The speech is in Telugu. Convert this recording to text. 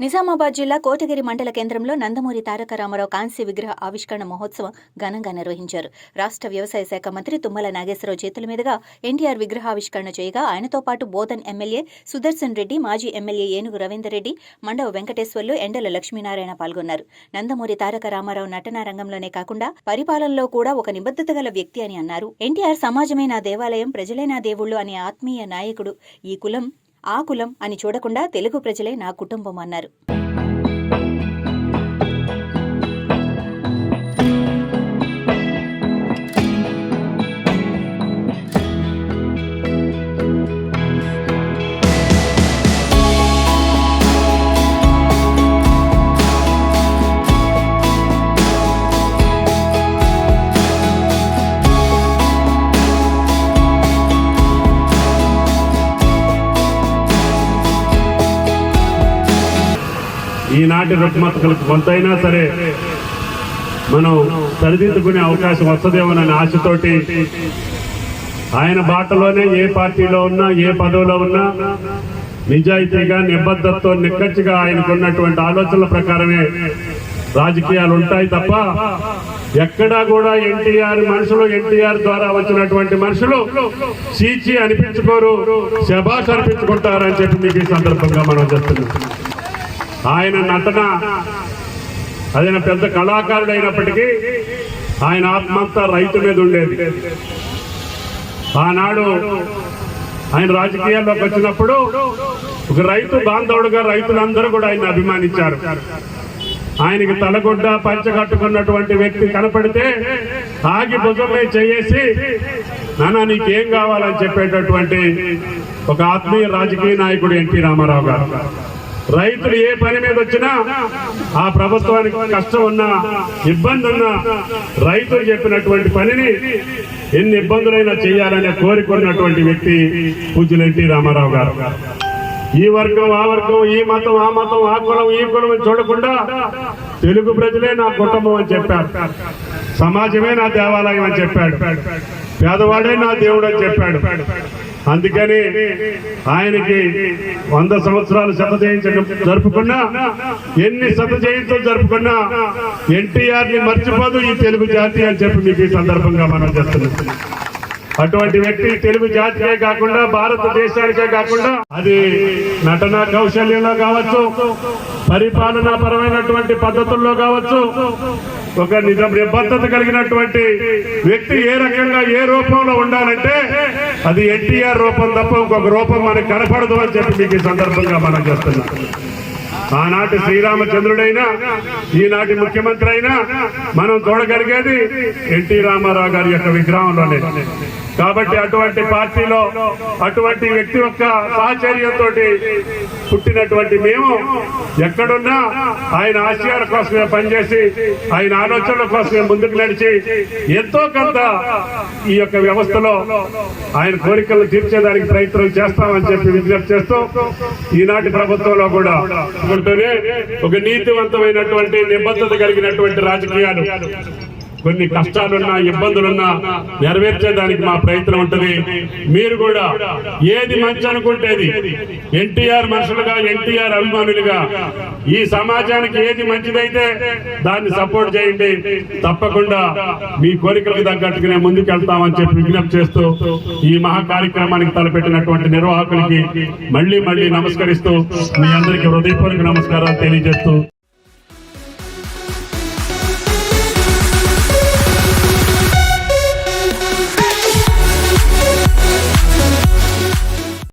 నిజామాబాద్ జిల్లా కోటగిరి మండల కేంద్రంలో నందమూరి తారక రామారావు కాంస్య విగ్రహ ఆవిష్కరణ మహోత్సవం ఘనంగా నిర్వహించారు. రాష్ట్ర వ్యవసాయ శాఖ మంత్రి తుమ్మల నాగేశ్వరరావు చేతుల మీదుగా ఎన్టీఆర్ విగ్రహావిష్కరణ చేయగా ఆయనతో పాటు బోధన్ ఎమ్మెల్యే సుదర్శన్ రెడ్డి మాజీ ఎమ్మెల్యే ఏనుగు రవీందర్ రెడ్డి మండవ వెంకటేశ్వర్లు ఎండల లక్ష్మీనారాయణ పాల్గొన్నారు. నందమూరి తారక రామారావు నటనా రంగంలోనే కాకుండా పరిపాలనలో కూడా ఒక నిబద్ధత గల వ్యక్తి అని అన్నారు. ఎన్టీఆర్ సమాజమే నా దేవాలయం ప్రజలే నా దేవుళ్ళు అనే ఆత్మీయ నాయకుడు. ఈ కులం ఆ కులం అని చూడకుండా తెలుగు ప్రజలే నా కుటుంబం అన్నారు. ఈనాటి రుగ్మతలకు కొంతైనా సరే మనం సరిదిద్దుకునే అవకాశం వస్తుందేమోనని ఆశతోటి ఆయన బాటలోనే ఏ పార్టీలో ఉన్నా ఏ పదవిలో ఉన్నా నిజాయితీగా నిబద్ధతతో నిక్కచ్చిగా ఆయనకున్నటువంటి ఆలోచనల ప్రకారమే రాజకీయాలు ఉంటాయి తప్ప ఎక్కడా కూడా ఎన్టీఆర్ మనుషులు ఎన్టీఆర్ ద్వారా వచ్చినటువంటి మనుషులు చీచి అనిపించుకోరు శబాష్ అనిపించుకుంటారని చెప్పి మీకు ఈ సందర్భంగా మనం చెప్తున్నాం. ఆయన నటన ఆయన పెద్ద కళాకారుడు అయినప్పటికీ ఆయన ఆత్మంతా రైతు మీద ఉండేది. ఆనాడు ఆయన రాజకీయాల్లోకి వచ్చినప్పుడు ఒక రైతు బాంధవుడుగా రైతులందరూ కూడా ఆయన అభిమానించారు. ఆయనకి తలగొడ్డ పంచ కట్టుకున్నటువంటి వ్యక్తి కనపడితే ఆగి భుజమే చేసి నాన్న నీకేం కావాలని చెప్పేటటువంటి ఒక ఆత్మీయ రాజకీయ నాయకుడు ఎన్టీ రామారావు గారు. రైతులు ఏ పని మీద వచ్చినా ఆ ప్రభుత్వానికి కష్టం ఉన్నా ఇబ్బంది ఉన్నా రైతులు చెప్పినటువంటి పనిని ఎన్ని ఇబ్బందులైనా చేయాలనే కోరికొన్నటువంటి వ్యక్తి పూజ్యులు ఎన్టీ రామారావు గారు. ఈ వర్గం ఆ వర్గం ఈ మతం ఆ మతం ఆ కులం ఈ కులం చూడకుండా తెలుగు ప్రజలే నా కుటుంబం అని చెప్పారు. సమాజమే నా దేవాలయం అని చెప్పాడు. పేదవాడే నా దేవుడు అని చెప్పాడు. అందుకని ఆయనకి వంద సంవత్సరాలు శత జయించడం జరుపుకున్నా ఎన్ని శత జయంతులు జరుపుకున్నా ఎన్టీఆర్ని మర్చిపోదు ఈ తెలుగు జాతి అని చెప్పి మీకు ఈ సందర్భంగా మనం చేస్తున్నాం అటువంటి వ్యక్తి తెలుగు జాతికే కాకుండా భారతదేశానికే కాకుండా అది నటన కౌశల్యంలో కావచ్చు పరిపాలనా పరమైనటువంటి పద్ధతుల్లో కావచ్చు ఒక నిజం నిబద్ధత కలిగినటువంటి వ్యక్తి ఏ రకంగా ఏ రూపంలో ఉండాలంటే అది ఎన్టీఆర్ రూపం తప్ప ఇంకొక రూపం మనకు కనపడదు అని చెప్పి మీకు ఈ సందర్భంగా మనం చేస్తున్నాం. ఆనాటి శ్రీరామచంద్రుడైనా ఈనాటి ముఖ్యమంత్రి అయినా మనం చూడగలిగేది ఎన్టీ రామారావు గారి యొక్క విగ్రహంలోనే. కాబట్టి అటువంటి పార్టీలో అటువంటి వ్యక్తి యొక్క సాహచర్యంతో పుట్టినటువంటి మేము ఎక్కడున్నా ఆయన ఆశయాల కోసమే పనిచేసి ఆయన ఆలోచనల కోసమే ముందుకు నడిచి ఎంతో కొంత ఈ యొక్క వ్యవస్థలో ఆయన కోరికలు తీర్చేదానికి ప్రయత్నం చేస్తామని చెప్పి విజ్ఞప్తి చేస్తూ ఈనాటి ప్రభుత్వంలో కూడా ఒక నీతివంతమైనటువంటి నిబద్ధత కలిగినటువంటి రాజకీయాలు కొన్ని కష్టాలున్నా ఇబ్బందులున్నా నెరవేర్చేదానికి మా ప్రయత్నం ఉంటుంది. మీరు కూడా ఏది మంచి అనుకుంటేది ఎన్టీఆర్ మనుషులుగా ఎన్టీఆర్ అభిమానులుగా ఈ సమాజానికి ఏది మంచిదైతే దాన్ని సపోర్ట్ చేయండి. తప్పకుండా మీ కోరికలకు తగ్గట్టుగానే ముందుకెళ్తామని చెప్పి విజ్ఞప్తి చేస్తూ ఈ మహా కార్యక్రమానికి తలపెట్టినటువంటి నిర్వాహకులకి మళ్ళీ మళ్ళీ నమస్కరిస్తూ మీ అందరికీ హృదయపూర్వక నమస్కారాలు తెలియజేస్తూ